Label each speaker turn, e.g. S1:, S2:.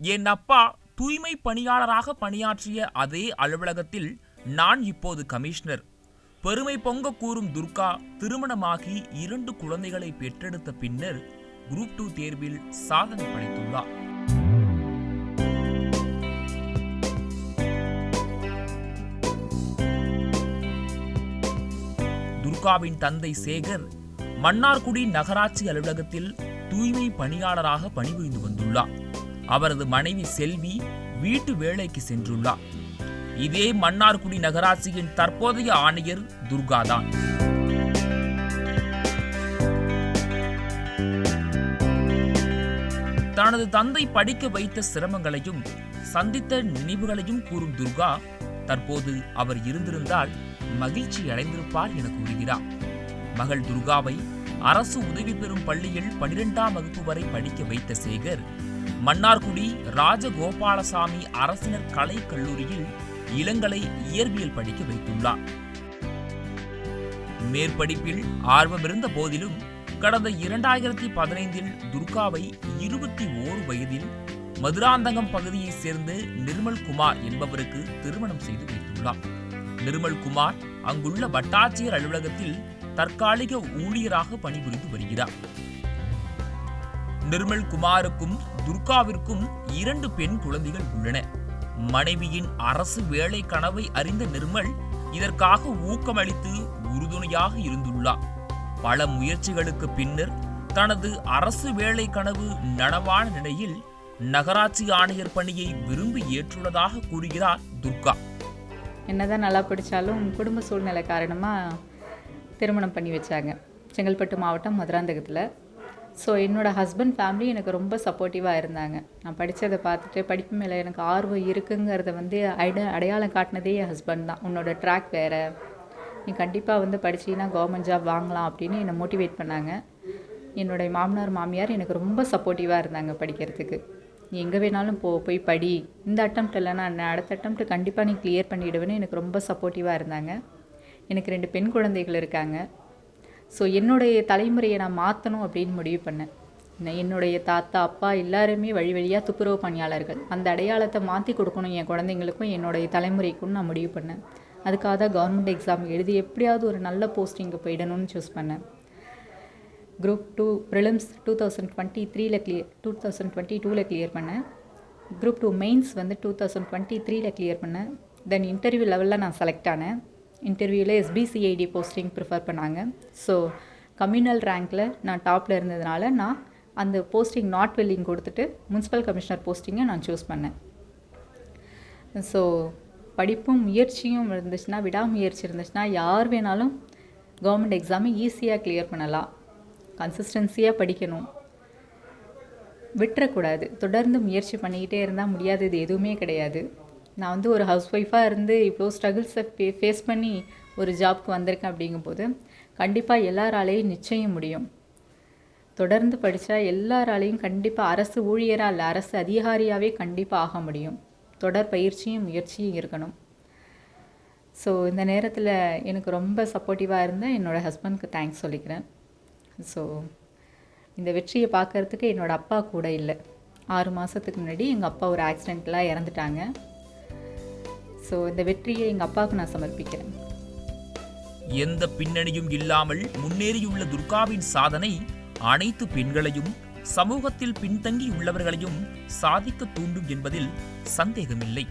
S1: என் அப்பா தூய்மை பணியாளராக பணியாற்றிய அதே அலுவலகத்தில் நான் இப்போது கமிஷனர். பெருமை பொங்க கூறும் துர்கா திருமணமாகி இரண்டு குழந்தைகளை பெற்றெடுத்த பின்னர் குரூப் டூ தேர்வில் சாதனை படைத்துள்ளார். துர்காவின் தந்தை சேகர் மன்னார்குடி நகராட்சி அலுவலகத்தில் தூய்மை பணியாளராக பணிபுரிந்து வந்துள்ளார். அவரது மனைவி செல்வி வீட்டு வேலைக்கு சென்றுள்ளார். இதே மன்னார்குடி நகராட்சியின் தற்போதைய ஆணையர் துர்காதான். தனது தந்தை படிக்க வைத்த சிரமங்களையும் சந்தித்த நினைவுகளையும் கூறும் துர்கா தற்போது அவர் இருந்திருந்தால் மகிழ்ச்சி அடைந்திருப்பார் என கூறுகிறார். மகள் துர்காவை அரசு உதவி பெறும் பள்ளியில் பனிரெண்டாம் வகுப்பு வரை படிக்க வைத்த சேகர் மன்னார்குடி ராஜகோபாலசாமி அரசினர் கலை கல்லூரியில் இளங்கலை இயற்பியல் படிக்க வைத்துள்ளார். மேற்படிப்பில் ஆர்வமிருந்த போதிலும் கடந்த இரண்டாயிரத்தி பதினைந்தில் துர்காவை இருபத்தி ஓரு வயதில் மதுராந்தகம் பகுதியைச் சேர்ந்த நிர்மல் குமார் என்பவருக்கு திருமணம் செய்து வைத்துள்ளார். நிர்மல் குமார் அங்குள்ள வட்டாட்சியர் அலுவலகத்தில் தற்காலிக ஊழியராக பணிபுரிந்து வருகிறார். நிர்மல் குமாருக்கும் துர்காவிற்கும் இரண்டு பெண் குழந்தைகள் உள்ளன. மனைவியின் அரசு வேலை கனவை அறிந்த நிர்மல் இதற்காக ஊக்கமளித்து உறுதுணையாக இருந்துள்ளார். பல முயற்சிகளுக்கு பின்னர் தனது அரசு வேலை கனவு நனவான நிலையில் நகராட்சி ஆணையர் பணியை விரும்பி ஏற்றுள்ளதாக கூறுகிறார் துர்கா.
S2: என்னதான் நல்லா படித்தாலும் குடும்ப சூழ்நிலை காரணமாக திருமணம் பண்ணி வச்சாங்க. செங்கல்பட்டு மாவட்டம் மதுராந்தகத்தில். ஸோ என்னோடய ஹஸ்பண்ட் ஃபேமிலி எனக்கு ரொம்ப சப்போர்ட்டிவாக இருந்தாங்க. நான் படித்ததை பார்த்துட்டு படிப்பு மேலே எனக்கு ஆர்வம் இருக்குங்கிறத வந்து அட அடையாளம் காட்டினதே என் ஹஸ்பண்ட் தான். உன்னோட ட்ராக் வேறு. நீ கண்டிப்பாக வந்து படிச்சீன்னா கவர்மெண்ட் ஜாப் வாங்கலாம் அப்படின்னு என்னை மோட்டிவேட் பண்ணாங்க. என்னுடைய மாமனார் மாமியார் எனக்கு ரொம்ப சப்போர்ட்டிவாக இருந்தாங்க படிக்கிறதுக்கு. நீ எங்கே வேணாலும் போ போய் படி. இந்த அட்டம் இல்லைனா நான் அடுத்த அட்டம் கண்டிப்பாக நீ கிளியர் பண்ணிவிடுவேன்னு எனக்கு ரொம்ப சப்போர்ட்டிவாக இருந்தாங்க. எனக்கு ரெண்டு பெண் குழந்தைகள் இருக்காங்க. ஸோ என்னுடைய தலைமுறையை நான் மாற்றணும் அப்படின்னு முடிவு பண்ணேன். நான் என்னுடைய தாத்தா அப்பா எல்லாருமே வழி வழியாக துப்புரவு பணியாளர்கள். அந்த அடையாளத்தை மாற்றி கொடுக்கணும் என் குழந்தைங்களுக்கும் என்னுடைய தலைமுறைக்கும் நான் முடிவு பண்ணேன். அதுக்காக தான் கவர்மெண்ட் எக்ஸாம் எழுதி எப்படியாவது ஒரு நல்ல போஸ்டிங்கை போயிடணும்னு சூஸ் பண்ணேன். Group two prelims two thousand twenty த்ரீல கிளியர் டூ தௌசண்ட் டுவெண்ட்டி டூவில் கிளியர் பண்ணேன். குரூப் டூ மெயின்ஸ் வந்து டூ தௌசண்ட் டுவெண்ட்டி த்ரீல கிளியர் பண்ணேன். தென் இன்டர்வியூ லெவலில் நான் செலக்ட் ஆனேன். இன்டர்வியூவில் எஸ்பிசிஐடி போஸ்டிங் ப்ரிஃபர் பண்ணாங்க. ஸோ கம்யூனல் ரேங்க்கில் நான் டாப்பில் இருந்ததுனால நான் அந்த போஸ்டிங் நாட் வெல்லிங் கொடுத்துட்டு முனிசிபல் கமிஷனர் போஸ்டிங்கை நான் சூஸ் பண்ணேன். ஸோ படிப்பும் முயற்சியும் இருந்துச்சுன்னா விடாமுயற்சி இருந்துச்சுன்னா யார் வேணாலும் கவர்மெண்ட் எக்ஸாமை ஈஸியாக கிளியர் பண்ணலாம். கன்சிஸ்டன்சியாக படிக்கணும். விட்டுறக்கூடாது. தொடர்ந்து முயற்சி பண்ணிக்கிட்டே இருந்தால் முடியாதது எதுவுமே கிடையாது. நான் வந்து ஒரு ஹவுஸ் ஒய்ஃபாக இருந்து இவ்வளோ ஸ்ட்ரகிள்ஸை ஃபே ஃபேஸ் பண்ணி ஒரு ஜாப்க்கு வந்திருக்கேன் அப்படிங்கும்போது கண்டிப்பாக எல்லாராலேயும் நிச்சயம் முடியும். தொடர்ந்து படித்தா எல்லாராலையும் கண்டிப்பாக அரசு ஊழியராக இல்லை அரசு அதிகாரியாகவே கண்டிப்பாக ஆக முடியும். தொடர் பயிற்சியும் முயற்சியும் இருக்கணும். ஸோ இந்த நேரத்தில் எனக்கு ரொம்ப சப்போர்ட்டிவாக இருந்த என்னோடய ஹஸ்பண்ட்க்கு தேங்க்ஸ் சொல்லிக்கிறேன். ஸோ இந்த வெற்றியை பார்க்கறதுக்கு என்னோடய அப்பா கூட இல்லை. ஆறு மாதத்துக்கு முன்னாடி எங்கள் அப்பா ஒரு ஆக்சிடெண்ட்டில் இறந்துட்டாங்க. ஸோ இந்த வெற்றியை எங்கள் அப்பாவுக்கு நான் சமர்ப்பிக்கிறேன்.
S1: எந்த பின்னணியும் இல்லாமல் முன்னேறியுள்ள துர்காவின் சாதனை அனைத்து பெண்களையும் சமூகத்தில் பின்தங்கி உள்ளவர்களையும் சாதிக்க தூண்டும் என்பதில் சந்தேகமில்லை.